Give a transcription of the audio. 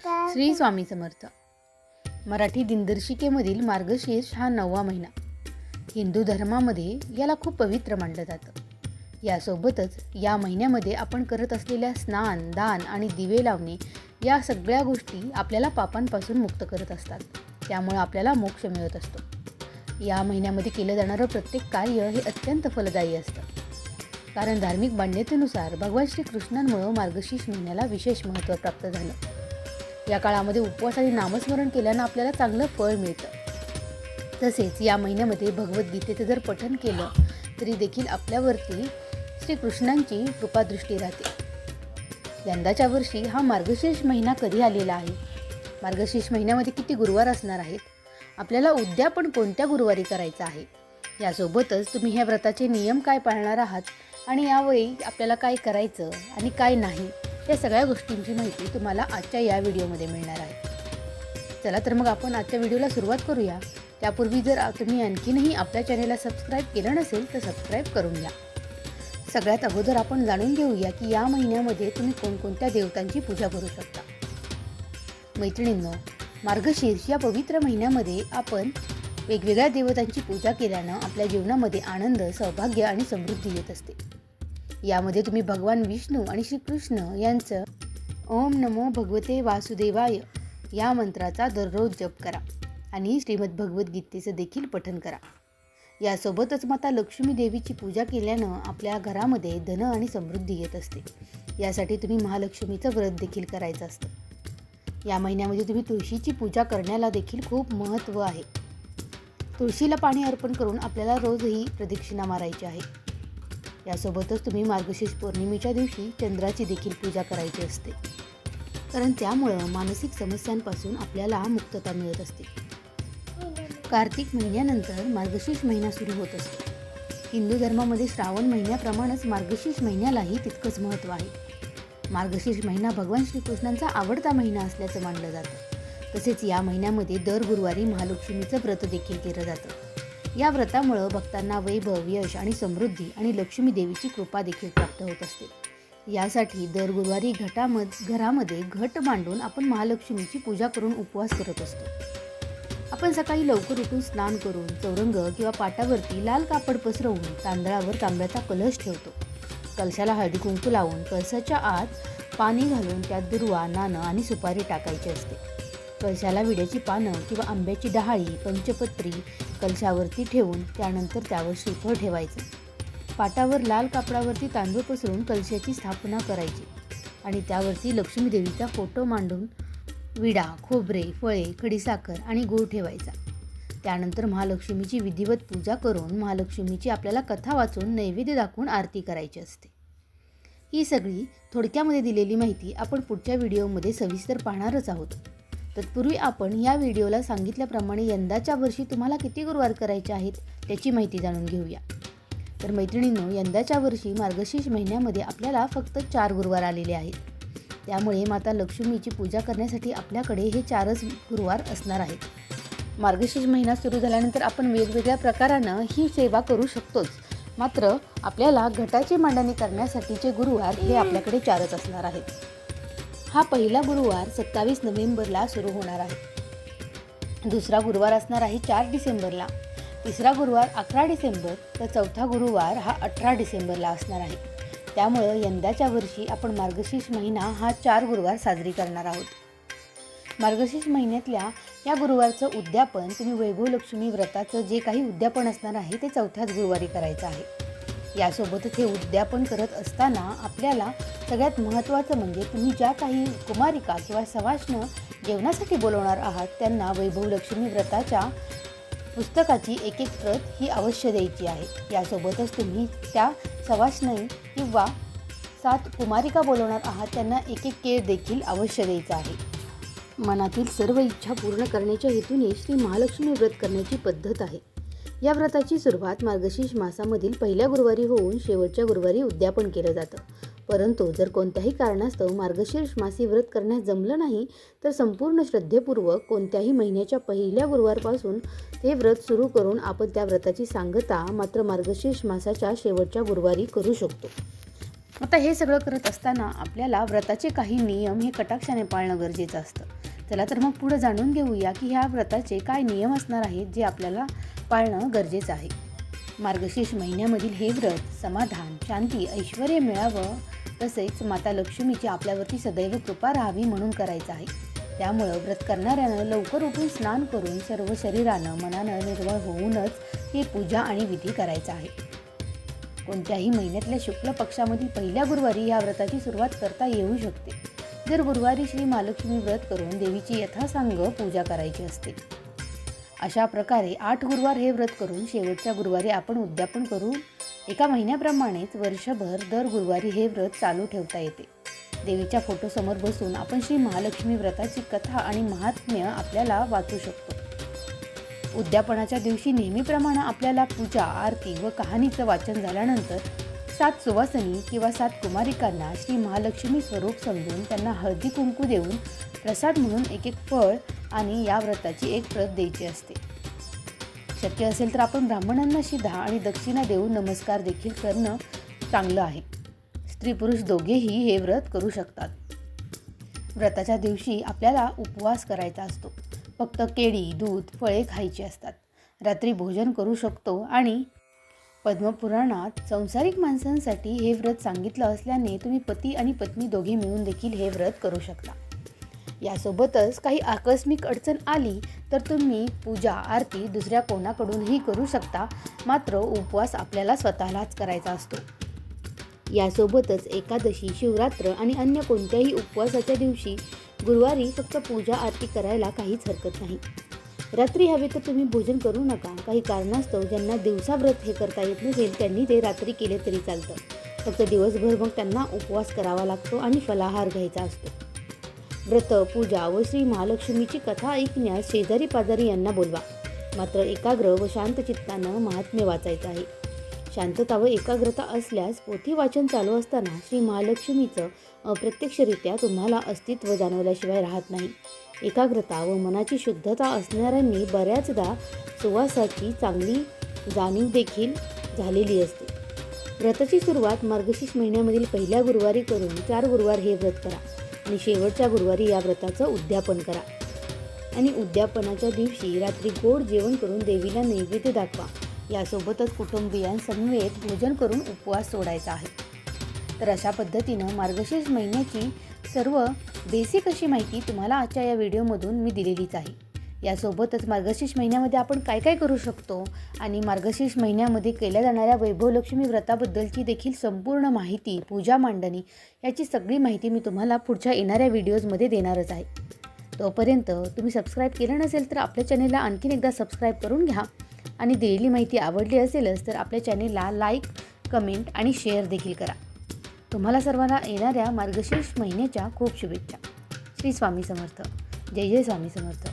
श्री स्वामी समर्थ. मराठी दिनदर्शिकेमधील मार्गशीर्ष हा नववा महिना. हिंदू धर्मामध्ये याला खूप पवित्र मानलं जातं. यासोबतच या महिन्यामध्ये आपण करत असलेल्या स्नान दान आणि दिवे लावणे या सगळ्या गोष्टी आपल्याला पापांपासून मुक्त करत असतात. त्यामुळे आपल्याला मोक्ष मिळत असतो. या महिन्यामध्ये केलं जाणारं प्रत्येक कार्य हे अत्यंत फलदायी असतं. कारण धार्मिक मान्यतेनुसार भगवान श्रीकृष्णांमुळं मार्गशीर्ष महिन्याला विशेष महत्त्व प्राप्त झालं. या काळामध्ये उपवास आणि नामस्मरण केल्यानं आपल्याला चांगलं फळ मिळतं. तसेच या महिन्यामध्ये भगवद्गीतेचं जर पठन केलं तरी देखील आपल्यावरती श्रीकृष्णांची कृपादृष्टी राहते. यंदाच्या वर्षी हा मार्गशीर्ष महिना कधी आलेला आहे? मार्गशीर्ष महिन्यामध्ये किती गुरुवार असणार आहेत? आपल्याला उद्यापन कोणत्या गुरुवारी करायचं आहे? यासोबतच तुम्ही ह्या व्रताचे नियम काय पाळणार आहात? आणि यावेळी आपल्याला काय करायचं आणि काय नाही? या सगळ्या गोष्टींची माहिती तुम्हाला आजच्या या व्हिडिओमध्ये मिळणार आहे. चला तर मग आपण आजच्या व्हिडिओला सुरुवात करूया. त्यापूर्वी जर तुम्ही आणखीनही आपल्या चॅनेलला सबस्क्राईब केलं नसेल तर सबस्क्राईब करून घ्या. सगळ्यात अगोदर आपण जाणून घेऊया की या महिन्यामध्ये तुम्ही कोणकोणत्या देवतांची पूजा करू शकता. मैत्रिणींनो मार्गशीर्ष या पवित्र महिन्यामध्ये आपण वेगवेगळ्या देवतांची पूजा केल्यानं आपल्या जीवनामध्ये आनंद सौभाग्य आणि समृद्धी येत असते. यामध्ये तुम्ही भगवान विष्णू आणि श्रीकृष्ण यांचं ओम नमो भगवते वासुदेवाय या मंत्राचा दररोज जप करा आणि श्रीमद भगवद्गीतेचं देखील पठन करा. यासोबतच माता लक्ष्मी देवीची पूजा केल्यानं आपल्या घरामध्ये धन आणि समृद्धी येत असते. यासाठी तुम्ही महालक्ष्मीचं व्रत देखील करायचं असतं. या महिन्यामध्ये तुम्ही तुळशीची पूजा करण्याला देखील खूप महत्त्व आहे. तुळशीला पाणी अर्पण करून आपल्याला रोजही प्रदक्षिणा मारायची आहे. यासोबतच तुम्ही मार्गशीर्ष पौर्णिमेच्या दिवशी चंद्राची देखील पूजा करायची असते. कारण त्यामुळं मानसिक समस्यांपासून आपल्याला मुक्तता मिळत असते. कार्तिक महिन्यानंतर मार्गशीर्ष महिना सुरू होत असतो. हिंदू धर्मामध्ये श्रावण महिन्याप्रमाणेच मार्गशीर्ष महिन्यालाही तितकंच महत्त्व आहे. मार्गशीर्ष महिना भगवान श्रीकृष्णांचा आवडता महिना असल्याचं मानलं जातं. तसेच या महिन्यामध्ये दर गुरुवारी महालक्ष्मीचं व्रत देखील केलं जातं. या व्रतामुळं भक्तांना वैभव यश आणि समृद्धी आणि लक्ष्मी देवीची कृपा देखील प्राप्त होत असते. यासाठी दर गुरुवारी घटामध घरामध्ये घट मांडून आपण महालक्ष्मीची पूजा करून उपवास करत असतो. आपण सकाळी लवकर उठून स्नान करून चौरंग किंवा पाटावरती लाल कापड पसरवून तांदळावर तांब्याचा कलश ठेवतो. कलशाला हळदी कुंकू लावून कलशाच्या आत पाणी घालून त्यात दुर्वा नाणं आणि सुपारी टाकायची असते. कलशाला विड्याची पानं किंवा आंब्याची डहाळी पंचपत्री कलशावरती ठेवून त्यानंतर त्यावर श्रीफळ ठेवायचं. पाटावर लाल कापडावरती तांदूळ पसरून कलशाची स्थापना करायची आणि त्यावरती लक्ष्मी देवीचा फोटो मांडून विडा खोबरे फळे खडीसाखर आणि गूळ ठेवायचा. त्यानंतर महालक्ष्मीची विधिवत पूजा करून महालक्ष्मीची आपल्याला कथा वाचून नैवेद्य दाखवून आरती करायची असते. ही सगळी थोडक्यामध्ये दिलेली माहिती आपण पुढच्या व्हिडिओमध्ये सविस्तर पाहणारच आहोत. तत्पूर्वी आपण या व्हिडिओला सांगितल्याप्रमाणे यंदाच्या वर्षी तुम्हाला किती गुरुवार करायचे आहेत त्याची माहिती जाणून घेऊया. तर मैत्रिणींनो यंदाच्या वर्षी मार्गशीर्ष महिन्यामध्ये आपल्याला फक्त चार गुरुवार आलेले आहेत. त्यामुळे माता लक्ष्मीची पूजा करण्यासाठी आपल्याकडे हे चारच गुरुवार असणार आहेत. मार्गशीर्ष महिना सुरू झाल्यानंतर आपण वेगवेगळ्या प्रकारानं ही सेवा करू शकतोच. मात्र आपल्याला घटाची मांडणी करण्यासाठीचे गुरुवार हे आपल्याकडे चारच असणार आहेत. हा पहिला गुरुवार सत्तावीस नोव्हेंबरला सुरू होणार आहे. दुसरा गुरुवार असणार आहे चार डिसेंबरला. तिसरा गुरुवार अकरा डिसेंबर तर चौथा गुरुवार हा अठरा डिसेंबरला असणार आहे. त्यामुळं यंदाच्या वर्षी आपण मार्गशीर्ष महिना हा चार गुरुवार साजरी करणार आहोत. मार्गशीर्ष महिन्यातल्या या गुरुवारचं उद्यापन तुम्ही वैभव लक्ष्मी व्रताचं जे काही उद्यापन असणार आहे ते चौथ्याच गुरुवारी करायचं आहे. यासोबतच हे उद्यापन करत असताना आपल्याला सगळ्यात महत्त्वाचं म्हणजे तुम्ही ज्या काही कुमारिका किंवा सवाष्ण जेवणासाठी बोलवणार आहात त्यांना वैभव लक्ष्मी व्रताच्या पुस्तकाची एक एक प्रत ही अवश्य द्यायची आहे. यासोबतच तुम्ही त्या सवाष्णी किंवा सात कुमारिका बोलवणार आहात त्यांना एक एक केळ देखील अवश्य द्यायचा आहे. मनातील सर्व इच्छा पूर्ण करण्याच्या हेतूने श्री महालक्ष्मी व्रत करण्याची पद्धत आहे. या व्रताची सुरुवात मार्गशीर्ष मासामधील पहिल्या गुरुवारी होऊन शेवटच्या गुरुवारी उद्यापन केलं जातं. परंतु जर कोणत्याही कारणास्तव मार्गशीर्ष मासी व्रत करण्यास जमलं नाही तर संपूर्ण श्रद्धेपूर्वक कोणत्याही महिन्याच्या पहिल्या गुरुवारपासून हे व्रत सुरू करून आपण त्या व्रताची सांगता मात्र मार्गशीर्ष मासाच्या शेवटच्या गुरुवारी करू शकतो. आता हे सगळं करत असताना आपल्याला व्रताचे काही नियम हे कटाक्षाने पाळणं गरजेचं असतं. चला तर मग पुढं जाणून घेऊया की ह्या व्रताचे काय नियम असणार आहेत जे आपल्याला पाळणं गरजेचं आहे. मार्गशीर्ष महिन्यामधील हे व्रत समाधान शांती ऐश्वर मिळावं तसेच माता लक्ष्मीची आपल्यावरती सदैव कृपा राहावी म्हणून करायचं आहे. त्यामुळं व्रत करणाऱ्यानं लवकर उठून स्नान करून सर्व शरीरानं मनानं निर्मळ होऊनच ही पूजा आणि विधी करायचा आहे. कोणत्याही महिन्यातल्या शुक्ल पक्षामधील पहिल्या गुरुवारी या व्रताची सुरुवात करता येऊ शकते. जर गुरुवारी श्री महालक्ष्मी व्रत करून देवीची यथासांग पूजा करायची असते. अशा प्रकारे आठ गुरुवार हे व्रत करून शेवटच्या गुरुवारी आपण उद्यापन करू. एका महिन्याप्रमाणेच वर्षभर दर गुरुवारी हे व्रत चालू ठेवता येते. देवीच्या फोटोसमोर बसून आपण श्री महालक्ष्मी व्रताची कथा आणि महात्म्य आपल्याला वाचू शकतो. उद्यापनाच्या दिवशी नेहमीप्रमाणे आपल्याला पूजा आरती व कहाणीचं वाचन झाल्यानंतर सात सुवासनी किंवा सात कुमारिकांना श्री महालक्ष्मी स्वरूप समजून त्यांना हळदी कुंकू देऊन प्रसाद म्हणून एक एक फळ आणि या व्रताची एक प्रत द्यायची असते. शक्य असेल तर आपण ब्राह्मणांना शिधा आणि दक्षिणा देऊन नमस्कार देखील करणं चांगलं आहे. स्त्री पुरुष दोघेही हे व्रत करू शकतात. व्रताच्या दिवशी आपल्याला उपवास करायचा असतो. फक्त केळी दूध फळे खायची असतात. रात्री भोजन करू शकतो आणि पद्मपुराणात संसारिक माणसांसाठी हे व्रत सांगितलं असल्याने तुम्ही पती आणि पत्नी दोघे मिळून देखील हे व्रत करू शकता. यासोबतच काही आकस्मिक अडचण आली तर तुम्ही पूजा आरती दुसऱ्या कोणाकडूनही करू शकता मात्र उपवास आपल्याला स्वतःलाच करायचा असतो. यासोबतच एकादशी शिवरात्र आणि अन्य कोणत्याही उपवासाच्या दिवशी गुरुवारी फक्त पूजा आरती करायला काहीच हरकत नाही. रात्री हवे तर तुम्ही भोजन करू नका. काही कारणास्तव ज्यांना दिवसा व्रत हे करता येत नसेल त्यांनी ते रात्री केले तरी चालतं. फक्त दिवसभर मग त्यांना उपवास करावा लागतो आणि फलाहार घ्यायचा असतो. व्रत पूजा व श्री महालक्ष्मीची कथा ऐकण्यास शेजारी पाजारी यांना बोलवा. मात्र एकाग्र व शांत चित्तानं महात्म्य वाचायचं आहे. शांतता व एकाग्रता असल्यास पोथी वाचन चालू असताना श्री महालक्ष्मीचं अप्रत्यक्षरित्या तुम्हाला अस्तित्व जाणवल्याशिवाय राहत नाही. एकाग्रता व मनाची शुद्धता असणाऱ्यांनी बऱ्याचदा सुवासाची चांगली जाणीव देखील झालेली असते. व्रताची सुरुवात मार्गशीर्ष महिन्यामधील पहिल्या गुरुवारी करून चार गुरुवार हे व्रत करा आणि शेवटच्या गुरुवारी या व्रताचं उद्यापन करा. आणि उद्यापनाच्या दिवशी रात्री गोड जेवण करून देवीला नैवेद्य दाखवा. यासोबतच कुटुंबियांसमवेत भोजन करून उपवास सोडायचा आहे. तर अशा पद्धतीनं मार्गशीर्ष महिन्याची सर्व बेसिक अशी माहिती तुम्हाला आजच्या या व्हिडिओमधून मी दिलेलीच आहे. यासोबतच मार्गशीर्ष महिन्यामध्ये आपण काय काय करू शकतो आणि मार्गशीर्ष महिन्यामध्ये केल्या जाणाऱ्या वैभवलक्ष्मी व्रताबद्दलची देखील संपूर्ण माहिती पूजा मांडणी याची सगळी माहिती मी तुम्हाला पुढच्या येणाऱ्या व्हिडिओजमध्ये देणारच आहे. तोपर्यंत तुम्ही सबस्क्राईब केलं नसेल तर आपल्या चॅनेलला आणखीन एकदा सबस्क्राईब करून घ्या. आणि दिलेली माहिती आवडली असेलच तर आपल्या चॅनेलला लाईक कमेंट आणि शेअर देखील करा. तुम्हाला सर्वांना येणाऱ्या मार्गशीर्ष महिन्याच्या खूप शुभेच्छा. श्री स्वामी समर्थ. जय जय स्वामी समर्थ.